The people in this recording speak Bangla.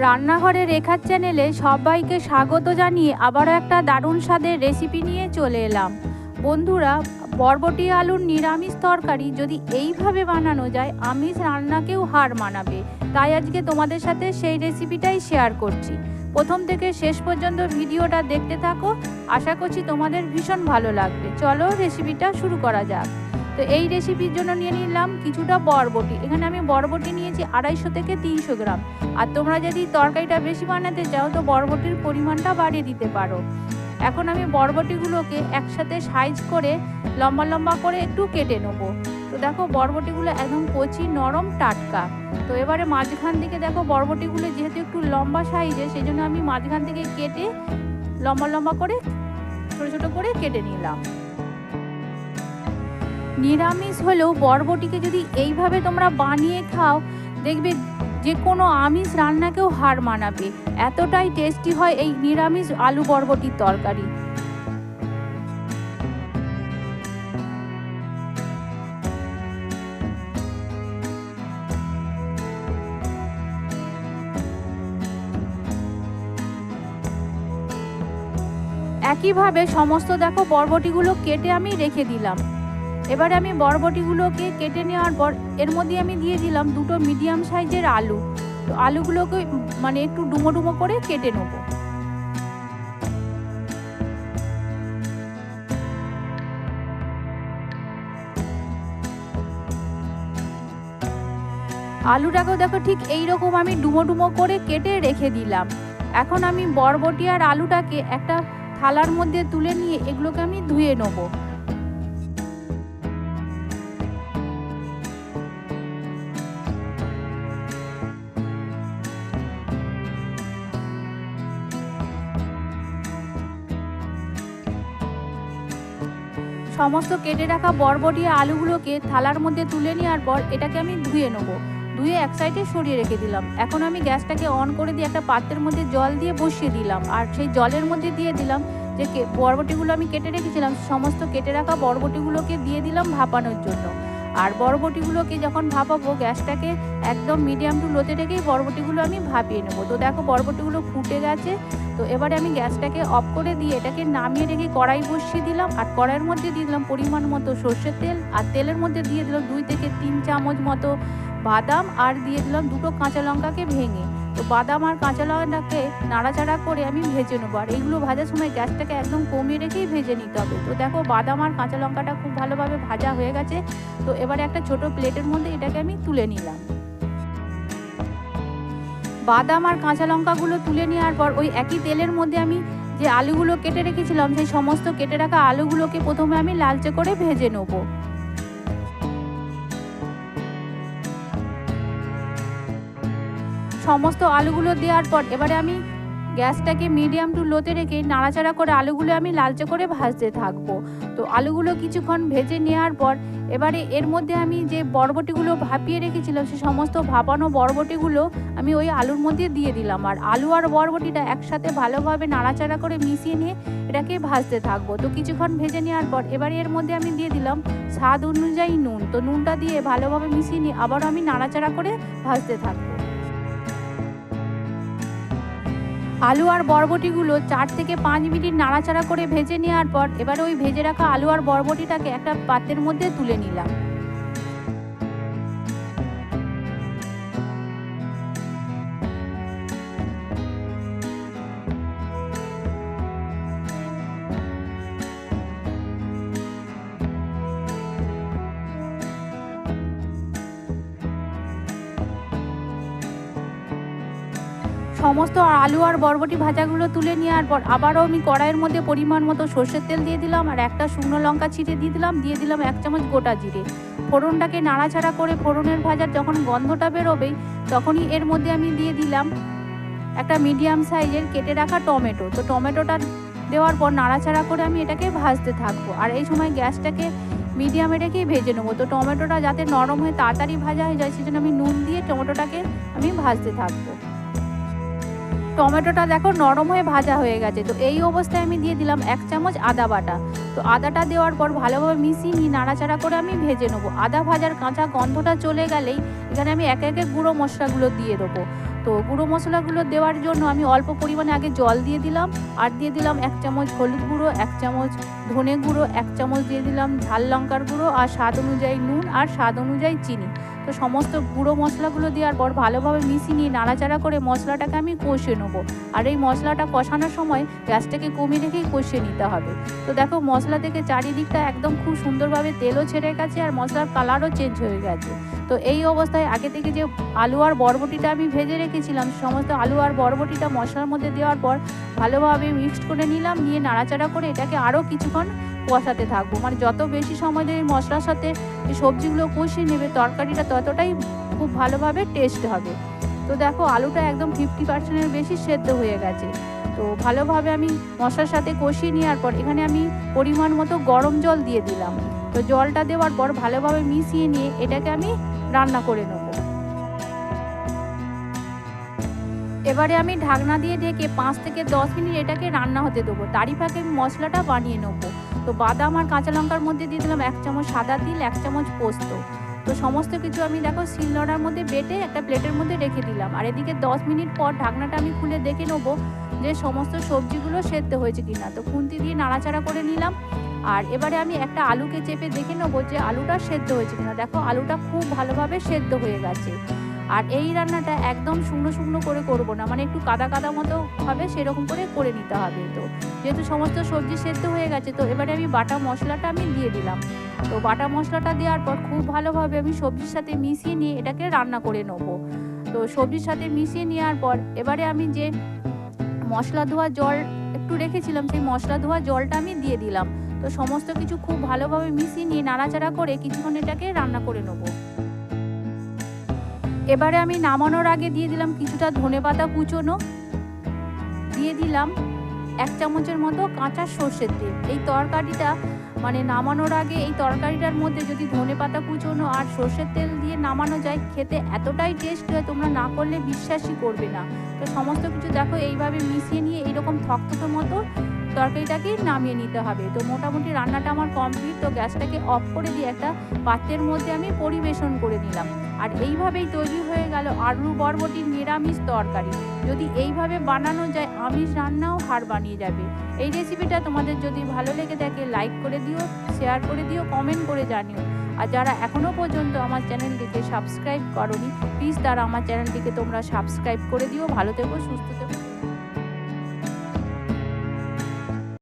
রান্নাঘরে রেখার চ্যানেলে সবাইকে স্বাগত জানিয়ে আবারও একটা দারুণ স্বাদের রেসিপি নিয়ে চলে এলাম। বন্ধুরা, বরবটি আলুর নিরামিষ তরকারি যদি এইভাবে বানানো যায়, আমিষ রান্নাকেও হার মানাবে। তাই আজকে তোমাদের সাথে সেই রেসিপিটাই শেয়ার করছি। প্রথম থেকে শেষ পর্যন্ত ভিডিওটা দেখতে থাকো। আশা করছি তোমাদের ভীষণ ভালো লাগবে। চলো রেসিপিটা শুরু করা যাক। তো এই রেসিপির জন্য নিয়ে নিলাম কিছুটা বরবটি। এখানে আমি বরবটি নিয়েছি আড়াইশো থেকে তিনশো গ্রাম। আর তোমরা যদি তরকারিটা বেশি বানাতে চাও, তো বরবটির পরিমাণটা বাড়িয়ে দিতে পারো। এখন আমি বরবটিগুলোকে একসাথে সাইজ করে, লম্বা লম্বা করে একটু কেটে নেব। তো দেখো, বরবটিগুলো একদম কচি, নরম, টাটকা। তো এবারে মাঝখান থেকে দেখো, বরবটিগুলো যেহেতু একটু লম্বা সাইজে সেই জন্য আমি মাঝখান থেকে কেটে লম্বা লম্বা করে, ছোটো ছোটো করে কেটে নিলাম। নিরামিষ হলেও বরবটিকে যদি এইভাবে তোমরা বানিয়ে খাও, দেখবে যে কোনো আমিষ রান্নাকেও হার মানাবে। এতটাই টেস্টি হয় এই নিরামিষ আলু বরবটির তরকারি। একইভাবে সমস্ত দেখো বরবটিগুলো কেটে আমি রেখে দিলাম। এবারে আমি বরবটিগুলোকে কেটে নেওয়ার পর এর মধ্যে আমি দিয়ে দিলাম দুটো মিডিয়াম সাইজের আলু। তো আলুগুলোকে মানে একটু ডুমো ডুমো করে কেটে নেব। আলুটাকেও দেখো ঠিক এই রকম আমি ডুমো ডুমো করে কেটে রেখে দিলাম। এখন আমি বরবটি আর আলুটাকে একটা থালার মধ্যে তুলে নিয়ে এগুলোকে আমি ধুয়ে নেব। সমস্ত কেটে রাখা বরবটি আলুগুলোকে থালার মধ্যে তুলে নেওয়ার পর এটাকে আমি ধুয়ে নেব। ধুয়ে এক সাইডে সরিয়ে রেখে দিলাম। এখন আমি গ্যাসটাকে অন করে দিয়ে একটা পাত্রের মধ্যে জল দিয়ে বসিয়ে দিলাম। আর সেই জলের মধ্যে দিয়ে দিলাম যে বরবটিগুলো আমি কেটে রেখেছিলাম, সমস্ত কেটে রাখা বরবটিগুলোকে দিয়ে দিলাম ভাপানোর জন্য। আর বরবটিগুলোকে যখন ভাপাবো, গ্যাসটাকে একদম মিডিয়াম টু লোতে রেখেই বরবটিগুলো আমি ভাপিয়ে নেব। তো দেখো বরবটিগুলো ফুটে গেছে। তো এবারে আমি গ্যাসটাকে অফ করে দিয়ে এটাকে নামিয়ে রেখে কড়াই বসিয়ে দিলাম আর কড়াইয়ের মধ্যে দিয়ে দিলাম পরিমাণ মতো সর্ষের তেল আর তেলের মধ্যে দিয়ে দিলাম দুই থেকে তিন চামচ মতো বাদাম আর দিয়ে দিলাম দুটো কাঁচা লঙ্কাকে ভেঙে। তো বাদাম আর কাঁচা লঙ্কাটাকে নাড়াচাড়া করে আমি ভেজে নেব। আর এইগুলো ভাজার সময় গ্যাসটাকে একদম কমিয়ে রেখেই ভেজে নিতে হবে। তো দেখো বাদাম আর কাঁচা লঙ্কাটা খুব ভালোভাবে ভাজা হয়ে গেছে। তো এবারে একটা ছোট প্লেটের মধ্যে এটাকে আমি তুলে নিলাম। বাদাম আর কাঁচা লঙ্কাগুলো তুলে নেওয়ার পর ওই একই তেলের মধ্যে আমি যে আলুগুলো কেটে রেখেছিলাম, সেই সমস্ত কেটে রাখা আলুগুলোকে প্রথমে আমি লালচে করে ভেজে নেব। সমস্ত আলুগুলো দেওয়ার পর এবারে আমি গ্যাসটাকে মিডিয়াম টু লোতে রেখে নাড়াচাড়া করে আলুগুলো আমি লালচে করে ভাজতে থাকব। তো আলুগুলো কিছুক্ষণ ভেজে নেওয়ার পর এবারে এর মধ্যে আমি যে বরবটিগুলো ভাপিয়ে রেখেছিলাম, সে সমস্ত ভাপানো বরবটিগুলো আমি ওই আলুর মধ্যে দিয়ে দিলাম। আর আলু আর বরবটিটা একসাথে ভালোভাবে নাড়াচাড়া করে মিশিয়ে নিয়ে এটাকে ভাজতে থাকব। তো কিছুক্ষণ ভেজে নেওয়ার পর এবারে এর মধ্যে আমি দিয়ে দিলাম স্বাদ অনুযায়ী নুন। তো নুনটা দিয়ে ভালোভাবে মিশিয়ে নিয়ে আবারও আমি নাড়াচাড়া করে ভাজতে থাকব। আলু আর বরবটিগুলো চার থেকে পাঁচ মিনিট নাড়াচাড়া করে ভেজে নেওয়ার পর এবার ওই ভেজে রাখা আলু আর বরবটিটাকে একটা পাত্রের মধ্যে তুলে নিলাম। সমস্ত আলু আর বরবটি ভাজাগুলো তুলে নেওয়ার পর আবারও আমি কড়াইয়ের মধ্যে পরিমাণ মতো সর্ষের তেল দিয়ে দিলাম আর একটা শুকনো লঙ্কা ছিটে দিয়ে দিলাম দিয়ে দিলাম এক চামচ গোটা জিরে। ফোড়নটাকে নাড়াচাড়া করে ফোড়নের ভাজার যখন গন্ধটা বেরোবে, তখনই এর মধ্যে আমি দিয়ে দিলাম একটা মিডিয়াম সাইজের কেটে রাখা টমেটো। তো টমেটোটা দেওয়ার পর নাড়াচাড়া করে আমি এটাকে ভাজতে থাকব আর এই সময় গ্যাসটাকে মিডিয়ামে রেখেই ভেজে নেব। তো টমেটোটা যাতে নরম হয়ে তাড়াতাড়ি ভাজা হয়ে যায়, সেজন্য আমি নুন দিয়ে টমেটোটাকে আমি ভাজতে থাকব। টমেটোটা দেখো নরম হয়ে ভাজা হয়ে গেছে। তো এই অবস্থায় আমি দিয়ে দিলাম এক চামচ আদা বাটা। তো আদাটা দেওয়ার পর ভালোভাবে মিশিয়ে নিয়ে নাড়াচাড়া করে আমি ভেজে নেব। আদা ভাজার কাঁচা গন্ধটা চলে গেলেই এখানে আমি একে একে গুঁড়ো মশলাগুলো দিয়ে দেবো। তো গুঁড়ো মশলাগুলো দেওয়ার জন্য আমি অল্প পরিমাণে আগে জল দিয়ে দিলাম। আর দিয়ে দিলাম এক চামচ হলুদ গুঁড়ো, এক চামচ ধনে গুঁড়ো, এক চামচ দিয়ে দিলাম ঝাল লঙ্কার গুঁড়ো আর স্বাদ অনুযায়ী নুন আর স্বাদ অনুযায়ী চিনি। তো সমস্ত গুঁড়ো মশলাগুলো দেওয়ার পর ভালোভাবে মিশিয়ে নিয়ে নাড়াচাড়া করে মশলাটাকে আমি কষিয়ে নেব। আর এই মশলাটা কষানোর সময় গ্যাসটাকে কমিয়ে রেখেই কষিয়ে নিতে হবে। তো দেখো মশলা থেকে চারিদিকটা একদম খুব সুন্দরভাবে তেলও ছেড়ে গেছে আর মশলার কালারও চেঞ্জ হয়ে গেছে। তো এই অবস্থায় আগে থেকে যে আলু আর বরবটিটা আমি ভেজে রেখেছিলাম সমস্ত আলু আর বরবটিটা মশলার মধ্যে দেওয়ার পর ভালোভাবে মিক্সড করে নিলাম, নিয়ে নাড়াচাড়া করে এটাকে আরও কিছুক্ষণ কষাতে থাকব। মানে যত বেশি সময় ধরে মশলার সাথে সবজিগুলো কষিয়ে নেবে, তরকারিটা ততটাই খুব ভালোভাবে টেস্ট হবে। তো দেখো, আলুটা একদম ফিফটি পার্সেন্টের বেশি সেদ্ধ হয়ে গেছে। তো ভালোভাবে আমি মশলার সাথে কষিয়ে নেওয়ার পর এখানে আমি পরিমাণ মতো গরম জল দিয়ে দিলাম। তো জলটা দেওয়ার পর ভালোভাবে মিশিয়ে নিয়ে এটাকে আমি রান্না করে নেব। এবারে আমি ঢাকনা দিয়ে ঢেকে পাঁচ থেকে দশ মিনিট এটাকে রান্না হতে দেবো। তারই ফাঁকে আমি মশলাটা বানিয়ে নেব। তো বাদাম আর কাঁচা লঙ্কার মধ্যে দিয়ে দিলাম এক চামচ সাদা তিল, এক চামচ পোস্ত। তো সমস্ত কিছু আমি দেখো শিলনোড়ার মধ্যে বেটে একটা প্লেটের মধ্যে রেখে দিলাম। আর এদিকে দশ মিনিট পর ঢাকনাটা আমি খুলে দেখে নেব যে সমস্ত সবজিগুলো সেদ্ধ হয়েছে কিনা। তো খুন্তি দিয়ে নাড়াচাড়া করে নিলাম। আর এবারে আমি একটা আলুকে চেপে দেখে নেব যে আলুটা সেদ্ধ হয়েছে কিনা। দেখো আলুটা খুব ভালোভাবে সেদ্ধ হয়ে গেছে। আর এই রান্নাটা একদম শুকনো শুকনো করে করব না মানে একটু কাদা কাদা মতো হবে সেরকম করে করে নিতে হবে তো। যেহেতু সমস্ত সবজি সেদ্ধ হয়ে গেছে তো এবারে আমি বাটা মশলাটা আমি দিয়ে দিলাম। তো বাটা মশলাটা দেওয়ার পর খুব ভালোভাবে আমি সবজির সাথে মিশিয়ে নিয়ে এটাকে রান্না করে নেব। তো সবজির সাথে মিশিয়ে নেওয়ার পর এবারে আমি যে মশলা ধোয়া জল একটু রেখেছিলাম, সেই মশলা ধোয়া জলটা আমি দিয়ে দিলাম। তো সমস্ত কিছু খুব ভালোভাবে মিশিয়ে নিয়ে নাড়াচাড়া করে কিছুক্ষণ এটাকে রান্না করে নেব। এবারে আমি নামানোর আগে দিয়ে দিলাম কিছুটা ধনে পাতা কুচোনো। দিয়ে দিলাম এক চামচের মতো কাঁচা সর্ষের তেল। এই তরকারিটা মানে নামানোর আগে এই তরকারিটার মধ্যে যদি ধনে পাতা কুচোনো আর সর্ষের তেল দিয়ে নামানো যায়, খেতে এতটাই টেস্ট হয় তোমরা না করলে বিশ্বাসই করবে না। তো সমস্ত কিছু দেখো, এইভাবে মিশিয়ে নিয়ে এইরকম থকথকে মতো তরকারিটাকে নামিয়ে নিতে হবে। তো মোটামুটি রান্নাটা আমার কমপ্লিট তো গ্যাসটাকে অফ করে দিয়ে একটা পাত্রের মধ্যে আমি পরিবেশন করে নিলাম। আর এইভাবেই তৈরি হয়ে গেল আলু বরবটির নিরামিষ তরকারি। যদি এইভাবে বানানো যায়, আমিষ রান্নাও হার বানিয়ে যাবে। এই রেসিপিটা তোমাদের যদি ভালো লেগে থাকে লাইক করে দিও শেয়ার করে দিও কমেন্ট করে জানিও। আর যারা এখনও পর্যন্ত আমার চ্যানেলটিকে সাবস্ক্রাইব করনি প্লিজ তারা আমার চ্যানেলটিকে তোমরা সাবস্ক্রাইব করে দিও। ভালো থেকো, সুস্থ থেকো।